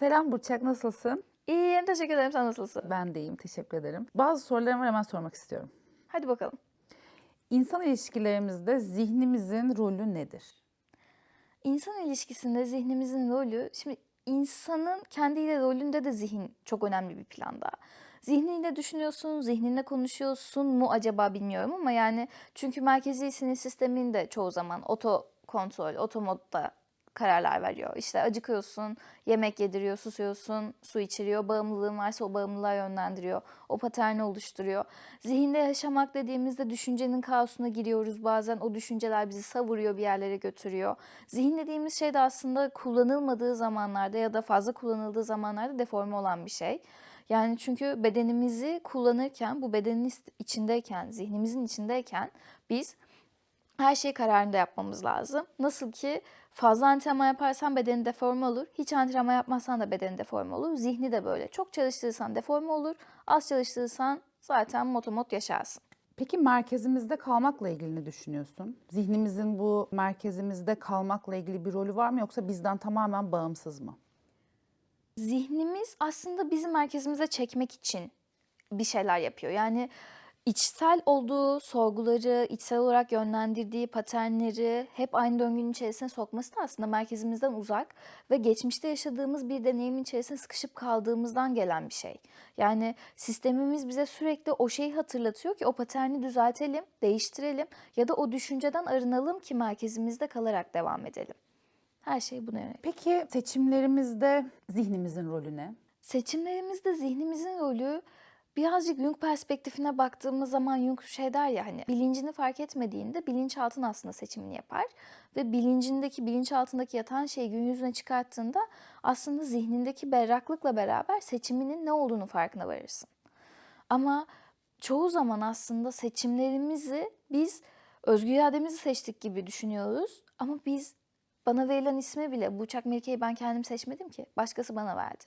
Selam Burçak, nasılsın? İyiyim, teşekkür ederim. Sen nasılsın? Ben de iyiyim, teşekkür ederim. Bazı sorularım var hemen sormak istiyorum. Hadi bakalım. İnsan ilişkilerimizde zihnimizin rolü nedir? İnsan ilişkisinde zihnimizin rolü, şimdi insanın kendiyle rolünde de zihin çok önemli bir planda. Zihniyle düşünüyorsun, zihninle konuşuyorsun mu acaba bilmiyorum ama yani çünkü merkezi sinir sisteminde çoğu zaman oto kontrol, oto modda kararlar veriyor. İşte acıkıyorsun, yemek yediriyor, susuyorsun, su içiriyor, bağımlılığın varsa o bağımlılığa yönlendiriyor, o paterni oluşturuyor. Zihinde yaşamak dediğimizde düşüncenin kaosuna giriyoruz bazen, o düşünceler bizi savuruyor, bir yerlere götürüyor. Zihin dediğimiz şey de aslında kullanılmadığı zamanlarda ya da fazla kullanıldığı zamanlarda deforme olan bir şey. Yani çünkü bedenimizi kullanırken, bu bedenin içindeyken, zihnimizin içindeyken biz her şeyi kararında yapmamız lazım. Nasıl ki fazla antrenman yaparsan bedenin deforme olur. Hiç antrenman yapmazsan da bedenin deforme olur. Zihni de böyle. Çok çalıştırırsan deforme olur. Az çalıştırırsan zaten motomot yaşarsın. Peki merkezimizde kalmakla ilgili ne düşünüyorsun? Zihnimizin bu merkezimizde kalmakla ilgili bir rolü var mı yoksa bizden tamamen bağımsız mı? Zihnimiz aslında bizi merkezimize çekmek için bir şeyler yapıyor. Yani içsel olduğu sorguları, içsel olarak yönlendirdiği paternleri hep aynı döngünün içerisine sokması da aslında merkezimizden uzak ve geçmişte yaşadığımız bir deneyimin içerisine sıkışıp kaldığımızdan gelen bir şey. Yani sistemimiz bize sürekli o şeyi hatırlatıyor ki o paterni düzeltelim, değiştirelim ya da o düşünceden arınalım ki merkezimizde kalarak devam edelim. Her şey buna yönelik. Peki seçimlerimizde zihnimizin rolü ne? Seçimlerimizde zihnimizin rolü birazcık Jung perspektifine baktığımız zaman Jung şey der ya hani bilincini fark etmediğinde bilinçaltın aslında seçimini yapar ve bilincindeki bilinçaltındaki yatan şeyi gün yüzüne çıkarttığında aslında zihnindeki berraklıkla beraber seçiminin ne olduğunu farkına varırsın. Ama çoğu zaman aslında seçimlerimizi biz özgür irademizi seçtik gibi düşünüyoruz ama biz bana verilen ismi bile Burçak Melike'yi ben kendim seçmedim ki. Başkası bana verdi.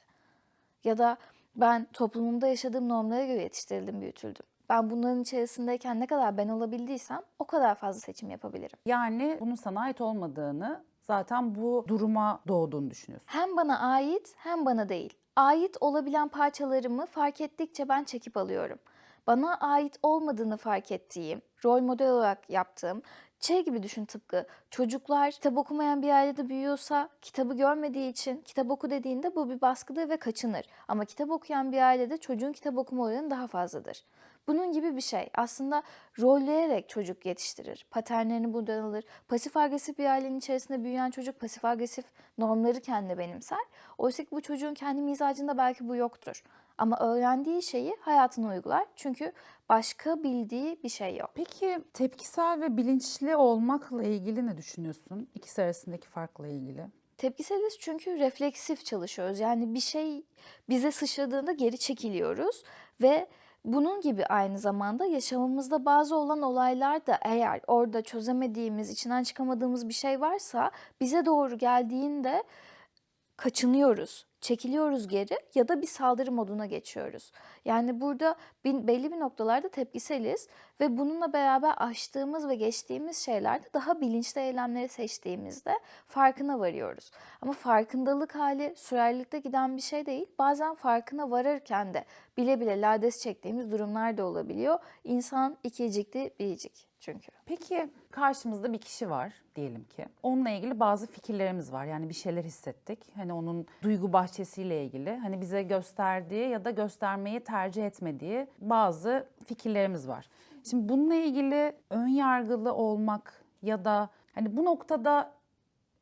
Ya da ben toplumumda yaşadığım normlara göre yetiştirildim, büyütüldüm. Ben bunların içerisindeyken ne kadar ben olabildiysem o kadar fazla seçim yapabilirim. Yani bunun sana ait olmadığını, zaten bu duruma doğduğunu düşünüyorsun. Hem bana ait hem bana değil. Ait olabilen parçalarımı fark ettikçe ben çekip alıyorum. Bana ait olmadığını fark ettiğim, rol model olarak yaptığım, şey gibi düşün tıpkı çocuklar kitap okumayan bir ailede büyüyorsa kitabı görmediği için kitap oku dediğinde bu bir baskıdır ve kaçınır. Ama kitap okuyan bir ailede çocuğun kitap okuma oranı daha fazladır. Bunun gibi bir şey. Aslında rolleyerek çocuk yetiştirir. Paternlerini buradan alır. Pasif agresif bir ailenin içerisinde büyüyen çocuk pasif agresif normları kendine benimser. Oysa ki bu çocuğun kendi mizacında belki bu yoktur. Ama öğrendiği şeyi hayatına uygular. Çünkü başka bildiği bir şey yok. Peki tepkisel ve bilinçli olmakla ilgili ne düşünüyorsun? İkisi arasındaki farkla ilgili. Tepkiseliz çünkü refleksif çalışıyoruz. Yani bir şey bize sıçradığında geri çekiliyoruz ve bunun gibi aynı zamanda yaşamımızda bazı olan olaylar da eğer orada çözemediğimiz, içinden çıkamadığımız bir şey varsa bize doğru geldiğinde kaçınıyoruz, çekiliyoruz geri ya da bir saldırı moduna geçiyoruz. Yani burada belli bir noktalarda tepkiseliz ve bununla beraber aştığımız ve geçtiğimiz şeylerde daha bilinçli eylemleri seçtiğimizde farkına varıyoruz. Ama farkındalık hali sürerlilikte giden bir şey değil. Bazen farkına varırken de bile bile lades çektiğimiz durumlar da olabiliyor. İnsan ikicikli biricik çünkü. Peki karşımızda bir kişi var diyelim ki. Onunla ilgili bazı fikirlerimiz var. Yani bir şeyler hissettik. Hani onun duygu bahçesiyle ilgili hani bize gösterdiği ya da göstermeyi tercih etmediği bazı fikirlerimiz var. Şimdi bununla ilgili ön yargılı olmak ya da hani bu noktada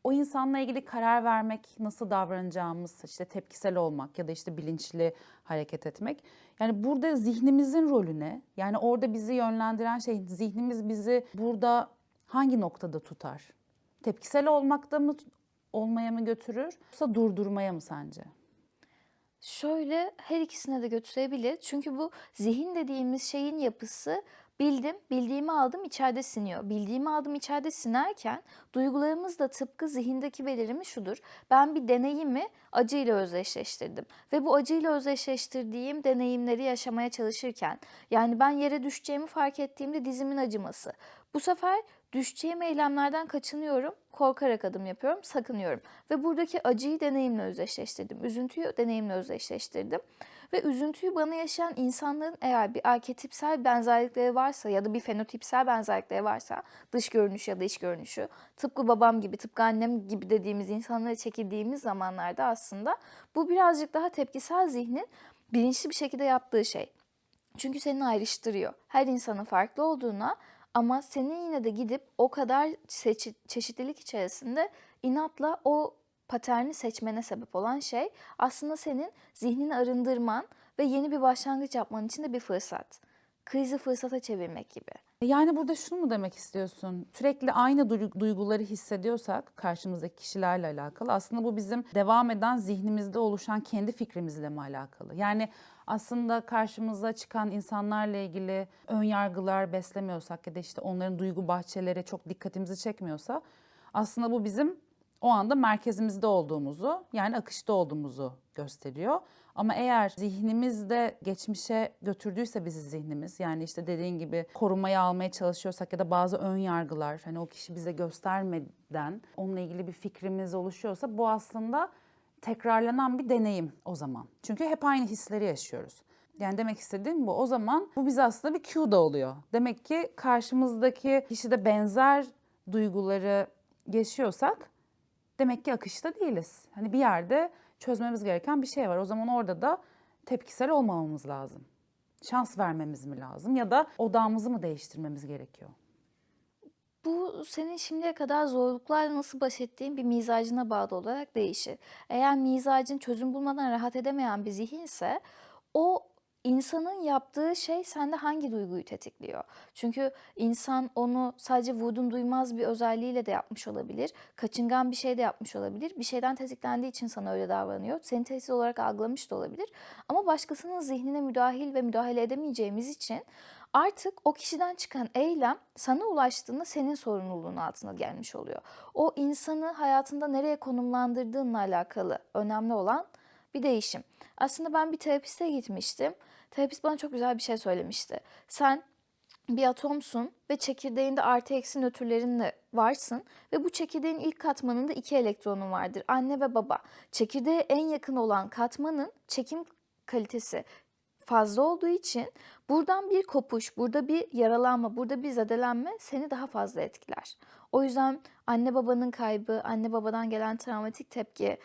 o insanla ilgili karar vermek, nasıl davranacağımız, işte tepkisel olmak ya da işte bilinçli hareket etmek. Yani burada zihnimizin rolü ne? Yani orada bizi yönlendiren şey zihnimiz bizi burada hangi noktada tutar? Tepkisel olmakta mı olmaya mı götürür yoksa durdurmaya mı sence? Şöyle her ikisine de götürebilir. Çünkü bu zihin dediğimiz şeyin yapısı bildim, bildiğimi aldım içeride siniyor. Bildiğimi aldım içeride sinerken duygularımız da tıpkı zihindeki belirimi şudur. Ben bir deneyimi acıyla özdeşleştirdim. Ve bu acıyla özdeşleştirdiğim deneyimleri yaşamaya çalışırken yani ben yere düşeceğimi fark ettiğimde dizimin acıması. Bu sefer düşeceğim eylemlerden kaçınıyorum, korkarak adım yapıyorum, sakınıyorum. Ve buradaki acıyı deneyimle özdeşleştirdim. Üzüntüyü deneyimle özdeşleştirdim. Ve üzüntüyü bana yaşayan insanların eğer bir arketipsel benzerlikleri varsa ya da bir fenotipsel benzerlikleri varsa dış görünüş ya da iç görünüşü tıpkı babam gibi tıpkı annem gibi dediğimiz insanlara çekildiğimiz zamanlarda aslında bu birazcık daha tepkisel zihnin bilinçli bir şekilde yaptığı şey. Çünkü seni ayrıştırıyor. Her insanın farklı olduğuna ama senin yine de gidip o kadar seçi- çeşitlilik içerisinde inatla o paterni seçmene sebep olan şey aslında senin zihnini arındırman ve yeni bir başlangıç yapman için de bir fırsat. Krizi fırsata çevirmek gibi. Yani burada şunu mu demek istiyorsun? Sürekli aynı duy- duyguları hissediyorsak karşımızdaki kişilerle alakalı aslında bu bizim devam eden zihnimizde oluşan kendi fikrimizle mi alakalı? Yani aslında karşımıza çıkan insanlarla ilgili ön yargılar beslemiyorsak ya da işte onların duygu bahçeleri çok dikkatimizi çekmiyorsa aslında bu bizim o anda merkezimizde olduğumuzu yani akışta olduğumuzu gösteriyor. Ama eğer zihnimizde geçmişe götürdüyse bizi zihnimiz yani işte dediğin gibi korumaya almaya çalışıyorsak ya da bazı ön yargılar hani o kişi bize göstermeden onunla ilgili bir fikrimiz oluşuyorsa bu aslında tekrarlanan bir deneyim o zaman. Çünkü hep aynı hisleri yaşıyoruz. Yani demek istediğim bu. O zaman bu bize aslında bir cue da oluyor. Demek ki karşımızdaki kişide benzer duyguları yaşıyorsak demek ki akışta değiliz. Hani bir yerde çözmemiz gereken bir şey var. O zaman orada da tepkisel olmamamız lazım. Şans vermemiz mi lazım ya da odağımızı mı değiştirmemiz gerekiyor? Bu senin şimdiye kadar zorluklarla nasıl baş ettiğin bir mizacına bağlı olarak değişir. Eğer mizacın çözüm bulmadan rahat edemeyen bir zihinse o insanın yaptığı şey sende hangi duyguyu tetikliyor? Çünkü insan onu sadece vurdum duymaz bir özelliğiyle de yapmış olabilir. Kaçıngan bir şey de yapmış olabilir. Bir şeyden tetiklendiği için sana öyle davranıyor. Seni tehdit olarak algılamış da olabilir. Ama başkasının zihnine müdahil ve müdahale edemeyeceğimiz için artık o kişiden çıkan eylem sana ulaştığında senin sorumluluğun altına gelmiş oluyor. O insanı hayatında nereye konumlandırdığınla alakalı önemli olan bir değişim. Aslında ben bir terapiste gitmiştim. Terapist bana çok güzel bir şey söylemişti. Sen bir atomsun ve çekirdeğinde artı eksi nötrlerinle varsın ve bu çekirdeğin ilk katmanında iki elektronun vardır. Anne ve baba. Çekirdeğe en yakın olan katmanın çekim kalitesi fazla olduğu için buradan bir kopuş, burada bir yaralanma, burada bir zedelenme seni daha fazla etkiler. O yüzden anne babanın kaybı, anne babadan gelen travmatik tepki,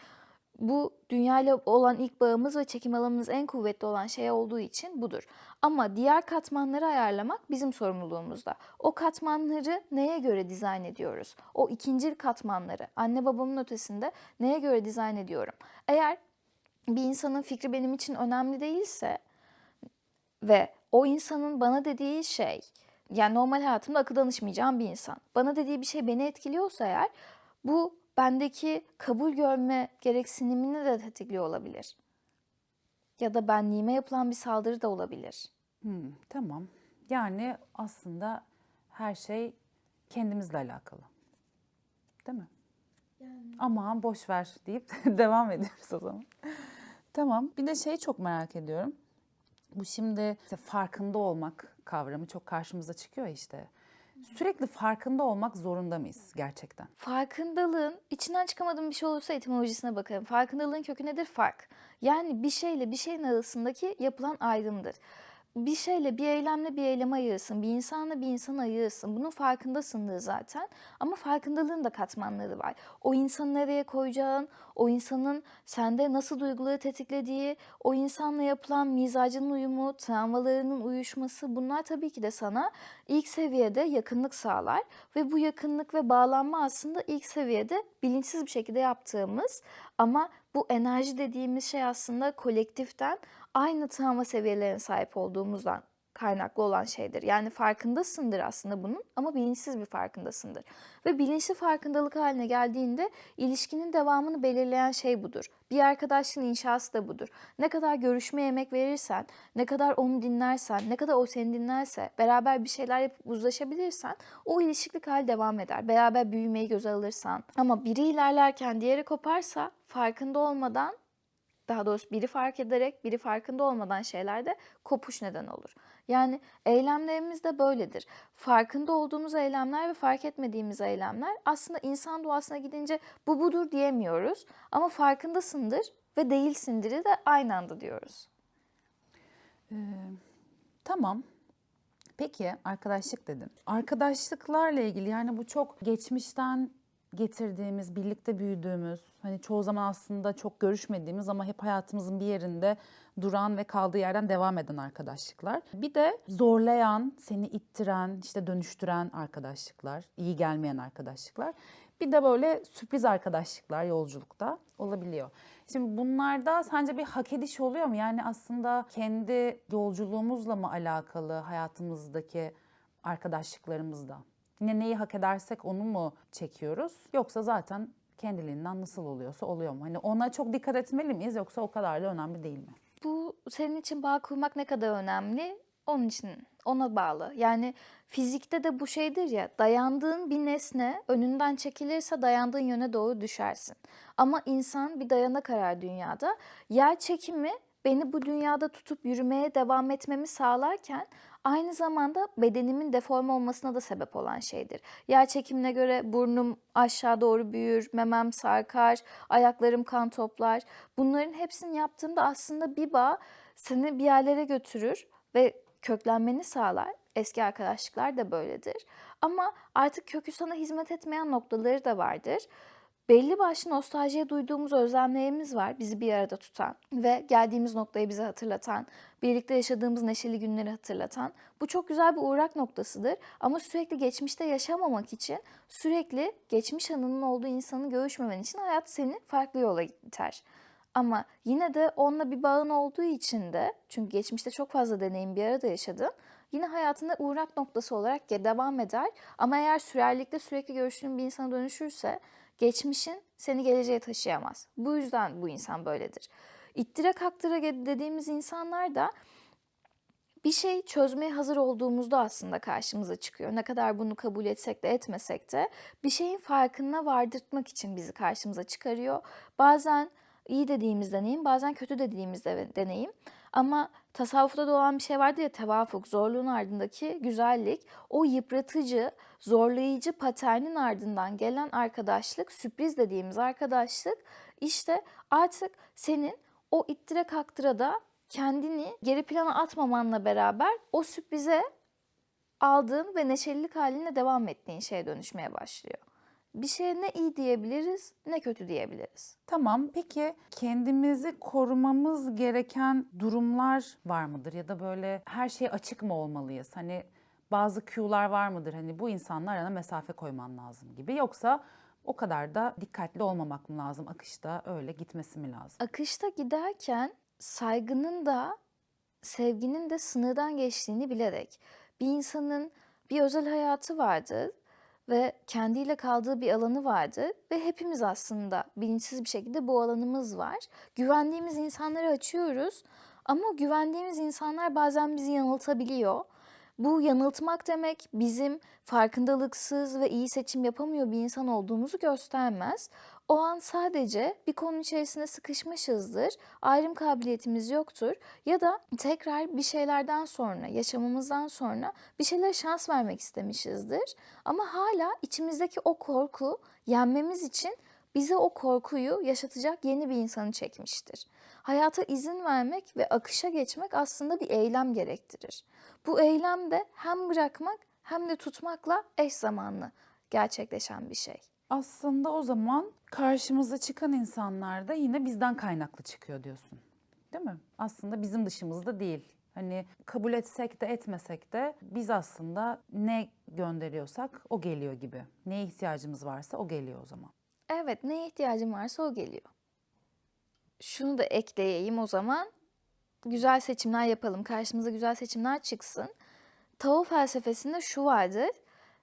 bu dünyayla olan ilk bağımız ve çekim alanımız en kuvvetli olan şey olduğu için budur. Ama diğer katmanları ayarlamak bizim sorumluluğumuzda. O katmanları neye göre dizayn ediyoruz? O ikinci katmanları anne babamın ötesinde neye göre dizayn ediyorum? Eğer bir insanın fikri benim için önemli değilse ve o insanın bana dediği şey yani normal hayatımda akıl danışmayacağım bir insan. Bana dediği bir şey beni etkiliyorsa eğer bu bendeki kabul görme gereksinimini de tetikliyor olabilir. Ya da benliğime yapılan bir saldırı da olabilir. Hmm, tamam. Yani aslında her şey kendimizle alakalı. Değil mi? Aman boş ver deyip devam ediyoruz o zaman. Tamam. Bir de şeyi çok merak ediyorum. Bu şimdi işte farkında olmak kavramı çok karşımıza çıkıyor işte. Sürekli farkında olmak zorunda mıyız gerçekten? Farkındalığın içinden çıkamadığım bir şey olursa etimolojisine bakarım. Farkındalığın kökü nedir? Fark. Yani bir şeyle bir şeyin arasındaki yapılan ayrımdır. Bir şeyle bir eylemle bir eyleme ayırırsın. Bir insanla bir insanı ayırırsın. Bunun farkındasındır zaten. Ama farkındalığın da katmanları var. O insanı nereye koyacağın, o insanın sende nasıl duyguları tetiklediği, o insanla yapılan mizacının uyumu, travmalarının uyuşması bunlar tabii ki de sana ilk seviyede yakınlık sağlar. Ve bu yakınlık ve bağlanma aslında ilk seviyede bilinçsiz bir şekilde yaptığımız ama bu enerji dediğimiz şey aslında kolektiften aynı travma seviyelerine sahip olduğumuzdan kaynaklı olan şeydir. Yani farkındasındır aslında bunun ama bilinçsiz bir farkındasındır. Ve bilinçli farkındalık haline geldiğinde ilişkinin devamını belirleyen şey budur. Bir arkadaşlığın inşası da budur. Ne kadar görüşmeye emek verirsen, ne kadar onu dinlersen, ne kadar o seni dinlerse, beraber bir şeyler yapıp uzlaşabilirsen o ilişkilik hal devam eder. Beraber büyümeyi göze alırsan. Ama biri ilerlerken diğeri koparsa farkında olmadan daha doğrusu biri fark ederek, biri farkında olmadan şeylerde kopuş neden olur. Yani eylemlerimiz de böyledir. Farkında olduğumuz eylemler ve fark etmediğimiz eylemler aslında insan doğasına gidince bu budur diyemiyoruz. Ama farkındasındır ve değilsindir'i de aynı anda diyoruz. Tamam. Peki arkadaşlık dedin. Arkadaşlıklarla ilgili yani bu çok geçmişten getirdiğimiz, birlikte büyüdüğümüz, hani çoğu zaman aslında çok görüşmediğimiz ama hep hayatımızın bir yerinde duran ve kaldığı yerden devam eden arkadaşlıklar. Bir de zorlayan, seni ittiren, işte dönüştüren arkadaşlıklar, iyi gelmeyen arkadaşlıklar. Bir de böyle sürpriz arkadaşlıklar yolculukta olabiliyor. Şimdi bunlarda sence bir hak ediş oluyor mu? Yani aslında kendi yolculuğumuzla mı alakalı hayatımızdaki arkadaşlıklarımızda? Yine neyi hak edersek onu mu çekiyoruz? Yoksa zaten kendiliğinden nasıl oluyorsa oluyor mu? Hani ona çok dikkat etmeli miyiz yoksa o kadar da önemli değil mi? Bu senin için bağ kurmak ne kadar önemli? Onun için ona bağlı. Yani fizikte de bu şeydir ya dayandığın bir nesne önünden çekilirse dayandığın yöne doğru düşersin. Ama insan bir dayana karar dünyada. Yer çekimi beni bu dünyada tutup yürümeye devam etmemi sağlarken aynı zamanda bedenimin deforme olmasına da sebep olan şeydir. Yer çekimine göre burnum aşağı doğru büyür, memem sarkar, ayaklarım kan toplar. Bunların hepsini yaptığımda aslında bir bağ seni bir yerlere götürür ve köklenmeni sağlar. Eski arkadaşlıklar da böyledir. Ama artık kökü sana hizmet etmeyen noktaları da vardır. Belli başlı nostaljiye duyduğumuz özlemlerimiz var bizi bir arada tutan ve geldiğimiz noktayı bize hatırlatan, birlikte yaşadığımız neşeli günleri hatırlatan. Bu çok güzel bir uğrak noktasıdır ama sürekli geçmişte yaşamamak için sürekli geçmiş anının olduğu insanı görüşmemen için hayat seni farklı yola iter. Ama yine de onunla bir bağın olduğu için de çünkü geçmişte çok fazla deneyim bir arada yaşadın. Yine hayatında uğrak noktası olarak devam eder. Ama eğer sürerlikte sürekli görüştüğün bir insana dönüşürse geçmişin seni geleceğe taşıyamaz. Bu yüzden bu insan böyledir. İttire kaktıra dediğimiz insanlar da bir şey çözmeye hazır olduğumuzda aslında karşımıza çıkıyor. Ne kadar bunu kabul etsek de etmesek de bir şeyin farkına vardırtmak için bizi karşımıza çıkarıyor. Bazen iyi dediğimiz deneyim, bazen kötü dediğimiz de deneyim. Ama tasavvufta da olan bir şey vardı ya tevafuk, zorluğun ardındaki güzellik. O yıpratıcı, zorlayıcı paternin ardından gelen arkadaşlık, sürpriz dediğimiz arkadaşlık işte artık senin o ittire kaktıra da kendini geri plana atmamanla beraber o sürprize aldığın ve neşelilik haline devam ettiğin şeye dönüşmeye başlıyor. Bir şeye ne iyi diyebiliriz ne kötü diyebiliriz. Tamam. Peki kendimizi korumamız gereken durumlar var mıdır? Ya da böyle her şeye açık mı olmalıyız? Hani bazı cue'lar var mıdır? Hani bu insanlar arana mesafe koyman lazım gibi. Yoksa o kadar da dikkatli olmamak mı lazım? Akışta öyle gitmesi mi lazım? Akışta giderken saygının da sevginin de sınırdan geçtiğini bilerek bir insanın bir özel hayatı vardır ve kendiyle kaldığı bir alanı vardır ve hepimiz aslında bilinçsiz bir şekilde bu alanımız var. Güvendiğimiz insanları açıyoruz ama güvendiğimiz insanlar bazen bizi yanıltabiliyor. Bu yanıltmak demek bizim farkındalıksız ve iyi seçim yapamıyor bir insan olduğumuzu göstermez. O an sadece bir konu içerisinde sıkışmışızdır, ayrım kabiliyetimiz yoktur ya da tekrar bir şeylerden sonra, yaşamımızdan sonra bir şeylere şans vermek istemişizdir. Ama hala içimizdeki o korku yenmemiz için bize o korkuyu yaşatacak yeni bir insanı çekmiştir. Hayata izin vermek ve akışa geçmek aslında bir eylem gerektirir. Bu eylem de hem bırakmak hem de tutmakla eş zamanlı gerçekleşen bir şey. Aslında o zaman karşımıza çıkan insanlar da yine bizden kaynaklı çıkıyor diyorsun. Değil mi? Aslında bizim dışımızda değil. Hani kabul etsek de etmesek de biz aslında ne gönderiyorsak o geliyor gibi. Neye ihtiyacımız varsa o geliyor o zaman. Evet, neye ihtiyacım varsa o geliyor. Şunu da ekleyeyim o zaman. Güzel seçimler yapalım. Karşımıza güzel seçimler çıksın. Tao felsefesinde şu vardır.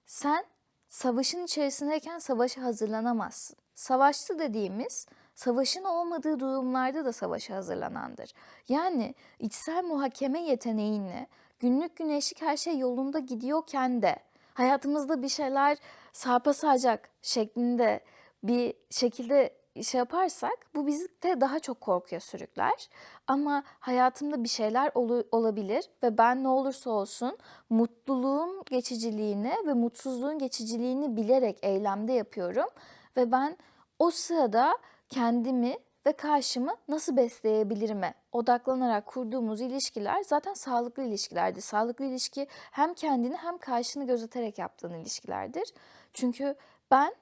Sen savaşın içerisindeyken savaşa hazırlanamazsın. Savaşçı dediğimiz savaşın olmadığı durumlarda da savaşa hazırlanandır. Yani içsel muhakeme yeteneğini günlük güneşlik her şey yolunda gidiyorken de hayatımızda bir şeyler sarpa saracak şeklinde bir şekilde şey yaparsak bu bizi de daha çok korkuya sürükler. Ama hayatımda bir şeyler olu- olabilir ve ben ne olursa olsun mutluluğun geçiciliğini ve mutsuzluğun geçiciliğini bilerek eylemde yapıyorum. Ve ben o sırada kendimi ve karşımı nasıl besleyebilirime odaklanarak kurduğumuz ilişkiler zaten sağlıklı ilişkilerdir. Sağlıklı ilişki hem kendini hem karşını gözeterek yaptığın ilişkilerdir. Çünkü ben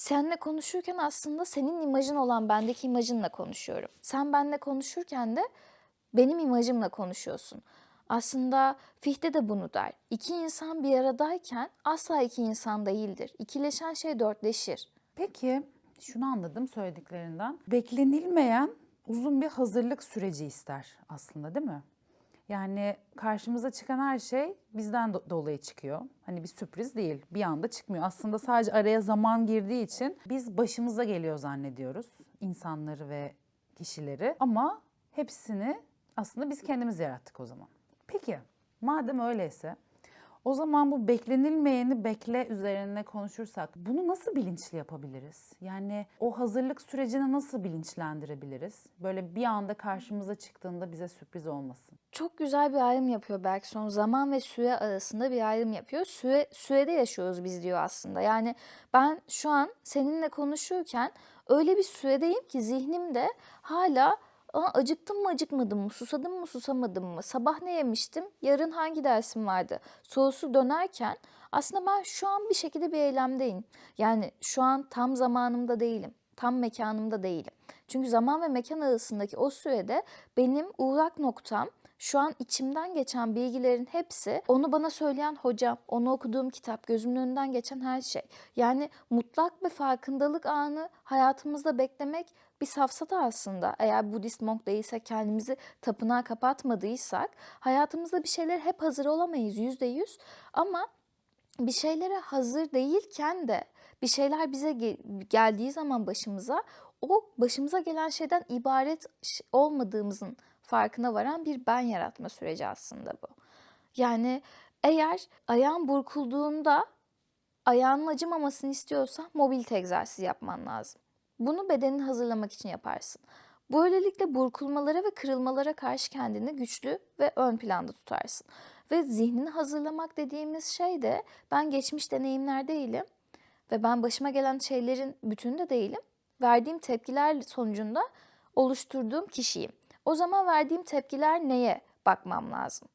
Seninle konuşurken aslında senin imajın olan bendeki imajınla konuşuyorum. Sen benimle konuşurken de benim imajımla konuşuyorsun. Aslında Fichte de bunu der. İki insan bir aradayken asla iki insan değildir. İkileşen şey dörtleşir. Peki şunu anladım söylediklerinden. Beklenilmeyen uzun bir hazırlık süreci ister aslında değil mi? Yani karşımıza çıkan her şey bizden do- dolayı çıkıyor. Hani bir sürpriz değil. Bir anda çıkmıyor. Aslında sadece araya zaman girdiği için biz başımıza geliyor zannediyoruz insanları ve kişileri. Ama hepsini aslında biz kendimiz yarattık o zaman. Peki madem öyleyse o zaman bu beklenilmeyeni bekle üzerine konuşursak bunu nasıl bilinçli yapabiliriz? Yani o hazırlık sürecini nasıl bilinçlendirebiliriz? Böyle bir anda karşımıza çıktığında bize sürpriz olmasın. Çok güzel bir ayrım yapıyor Bergson. Zaman ve süre arasında bir ayrım yapıyor. Süre, sürede yaşıyoruz biz diyor aslında. Yani ben şu an seninle konuşurken öyle bir süredeyim ki zihnimde hala Aa, acıktım mı acıkmadım mı, susadım mı susamadım mı, sabah ne yemiştim, yarın hangi dersim vardı sorusu dönerken aslında ben şu an bir şekilde bir eylemdeyim. Yani şu an tam zamanımda değilim, tam mekanımda değilim. Çünkü zaman ve mekan arasındaki o sürede benim uğrak noktam şu an içimden geçen bilgilerin hepsi onu bana söyleyen hocam, onu okuduğum kitap, gözümün önünden geçen her şey. Yani mutlak bir farkındalık anı hayatımızda beklemek bir safsata aslında. Eğer Budist monk değilsek kendimizi tapınağa kapatmadıysak hayatımızda bir şeyler hep hazır olamayız yüzde yüz ama bir şeylere hazır değilken de bir şeyler bize ge- geldiği zaman başımıza o başımıza gelen şeyden ibaret olmadığımızın farkına varan bir ben yaratma süreci aslında bu. Yani eğer ayağın burkulduğunda ayağının acımamasını istiyorsan mobilite egzersizi yapman lazım. Bunu bedenini hazırlamak için yaparsın. Böylelikle burkulmalara ve kırılmalara karşı kendini güçlü ve ön planda tutarsın. Ve zihnini hazırlamak dediğimiz şey de ben geçmiş deneyimler değilim ve ben başıma gelen şeylerin bütünü de değilim. Verdiğim tepkiler sonucunda oluşturduğum kişiyim. O zaman verdiğim tepkiler neye bakmam lazım?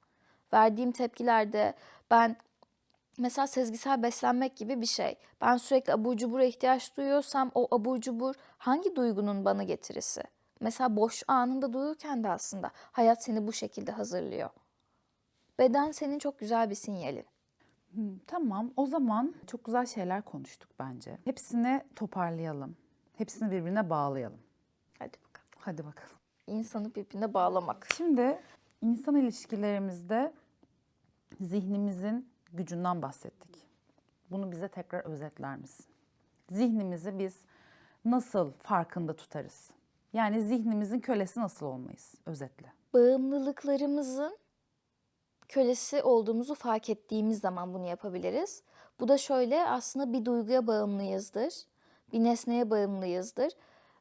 Verdiğim tepkilerde ben Mesela sezgisel beslenmek gibi bir şey. Ben sürekli abur cubura ihtiyaç duyuyorsam o abur cubur hangi duygunun bana getirisi? Mesela boş anında duyurken de aslında hayat seni bu şekilde hazırlıyor. Beden senin çok güzel bir sinyalin. Hmm, Tamam o zaman çok güzel şeyler konuştuk bence. Hepsini toparlayalım. Hepsini birbirine bağlayalım. Hadi bakalım. Hadi bakalım. İnsanı birbirine bağlamak. Şimdi insan ilişkilerimizde zihnimizin gücünden bahsettik. Bunu bize tekrar özetler misin? Zihnimizi biz nasıl farkında tutarız? Yani zihnimizin kölesi nasıl olmayız? Özetle. Bağımlılıklarımızın kölesi olduğumuzu fark ettiğimiz zaman bunu yapabiliriz. Bu da şöyle aslında bir duyguya bağımlıyızdır. Bir nesneye bağımlıyızdır.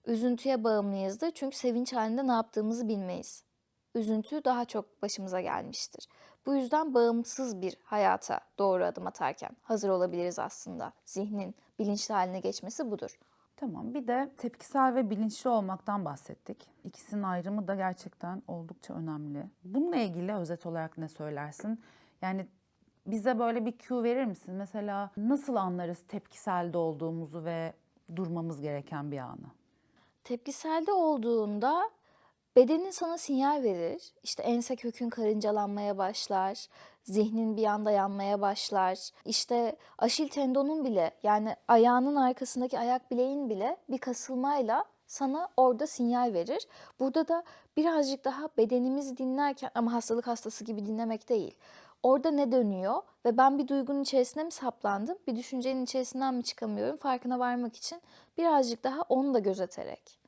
Üzüntüye bağımlıyızdır. Çünkü sevinç halinde ne yaptığımızı bilmeyiz. Üzüntü daha çok başımıza gelmiştir. Bu yüzden bağımsız bir hayata doğru adım atarken hazır olabiliriz aslında. Zihnin bilinçli haline geçmesi budur. Tamam. Bir de tepkisel ve bilinçli olmaktan bahsettik. İkisinin ayrımı da gerçekten oldukça önemli. Bununla ilgili özet olarak ne söylersin? Yani bize böyle bir cue verir misin? Mesela nasıl anlarız tepkiselde olduğumuzu ve durmamız gereken bir anı? Tepkiselde olduğunda bedenin sana sinyal verir. İşte ense kökün karıncalanmaya başlar, zihnin bir anda yanmaya başlar. İşte aşil tendonun bile yani ayağının arkasındaki ayak bileğin bile bir kasılmayla sana orada sinyal verir. Burada da birazcık daha bedenimizi dinlerken ama hastalık hastası gibi dinlemek değil. Orada ne dönüyor ve ben bir duygunun içerisine mi saplandım, bir düşüncenin içerisinden mi çıkamıyorum farkına varmak için birazcık daha onu da gözeterek.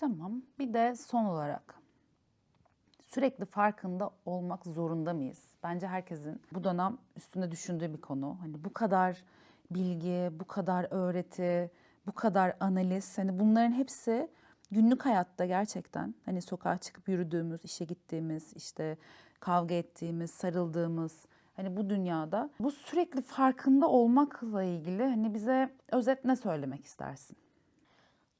Tamam. Bir de son olarak sürekli farkında olmak zorunda mıyız? Bence herkesin bu dönem üstünde düşündüğü bir konu. Hani bu kadar bilgi, bu kadar öğreti, bu kadar analiz hani bunların hepsi günlük hayatta gerçekten hani sokağa çıkıp yürüdüğümüz, işe gittiğimiz, işte kavga ettiğimiz, sarıldığımız hani bu dünyada bu sürekli farkında olmakla ilgili hani bize özet ne söylemek istersin?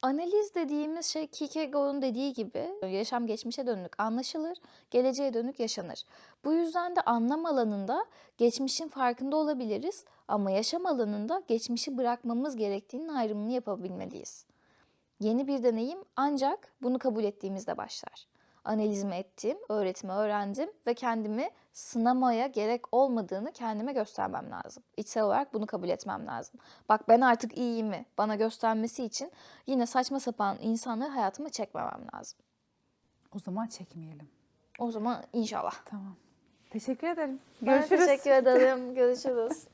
Analiz dediğimiz şey Kierkegaard'un dediği gibi yaşam geçmişe dönük anlaşılır, geleceğe dönük yaşanır. Bu yüzden de anlam alanında geçmişin farkında olabiliriz ama yaşam alanında geçmişi bırakmamız gerektiğinin ayrımını yapabilmeliyiz. Yeni bir deneyim ancak bunu kabul ettiğimizde başlar. Analizimi ettim, öğretimi öğrendim ve kendimi sınamaya gerek olmadığını kendime göstermem lazım. İçsel olarak bunu kabul etmem lazım. Bak ben artık iyiyimi bana göstermesi için yine saçma sapan insanları hayatıma çekmemem lazım. O zaman çekmeyelim. O zaman inşallah. Tamam. Teşekkür ederim. Ben Görüşürüz. teşekkür ederim. Görüşürüz.